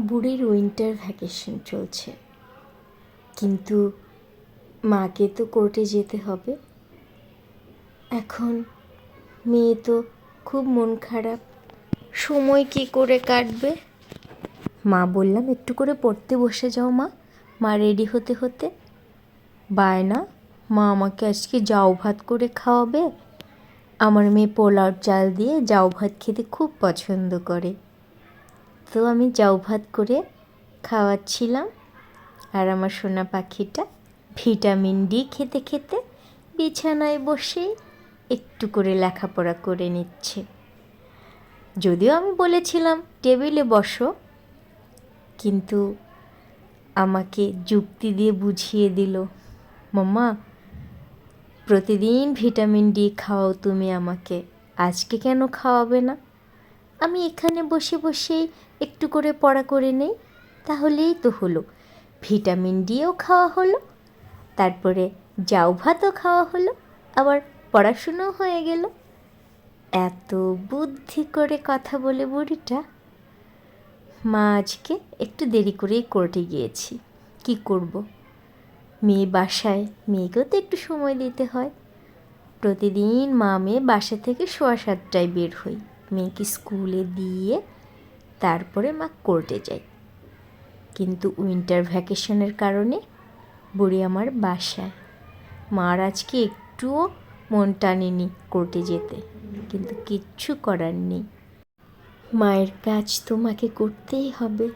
বুড়ির winter vacation চলছে। কিন্তু মাকে তো কোর্টে যেতে হবে। এখন মেয়ে তো খুব মন খারাপ। সময় কি করে কাটবে? মা বললাম, একটু করে পড়তে বসে যাও মা। মা রেডি হতে হতে। বায়না মা আমাকে আজকে জাউ ভাত করে খাওয়াবে। আমার মেয়ে পোলাও চাল দিয়ে জাউ ভাত খেতে খুব পছন্দ করে। তো আমি জাউ ভাত করে খাওয়াচ্ছিলাম। আর আমার সোনা পাখিটা ভিটামিন ডি খেতে খেতে বিছানায় বসেই একটু করে লেখাপড়া করে নিচ্ছে। যদিও আমি বলেছিলাম, টেবিলে বসো। কিন্তু আমাকে যুক্তি দিয়ে বুঝিয়ে দিল, মাম্মা, প্রতিদিন ভিটামিন ডি খাওয়াও তুমি আমাকে আজকে কেন খাওয়াবে না? আমি এখানে বসে বসেই একটু করে পড়া করে নেই, তাহলেই তো হলো। ভিটামিন ডিও খাওয়া হলো, তারপরে জাউ ভাতও খাওয়া হলো, আবার পড়াশুনোও হয়ে গেল। এত বুদ্ধি করে কথা বলে বুড়িটা। মা আজকে একটু দেরি করেই কোর্টে গিয়েছি, কি করব? মেয়ে বাসায়, মেয়েকেও তো একটু সময় দিতে হয়। প্রতিদিন মা মেয়ে বাসা থেকে সোয়া সাতটায় বের হই। মেয়েকে স্কুলে দিয়ে তারপরে মা কোর্টে যাই কিন্তু উইন্টার ভ্যাকেশনের কারণে বুড়ি আমার বাসায়। মার আজকে একটুও মন টানেনি কোর্টে যেতে, কিন্তু কিচ্ছু করার নেই। মায়ের কাজ তোমাকে করতেই হবে।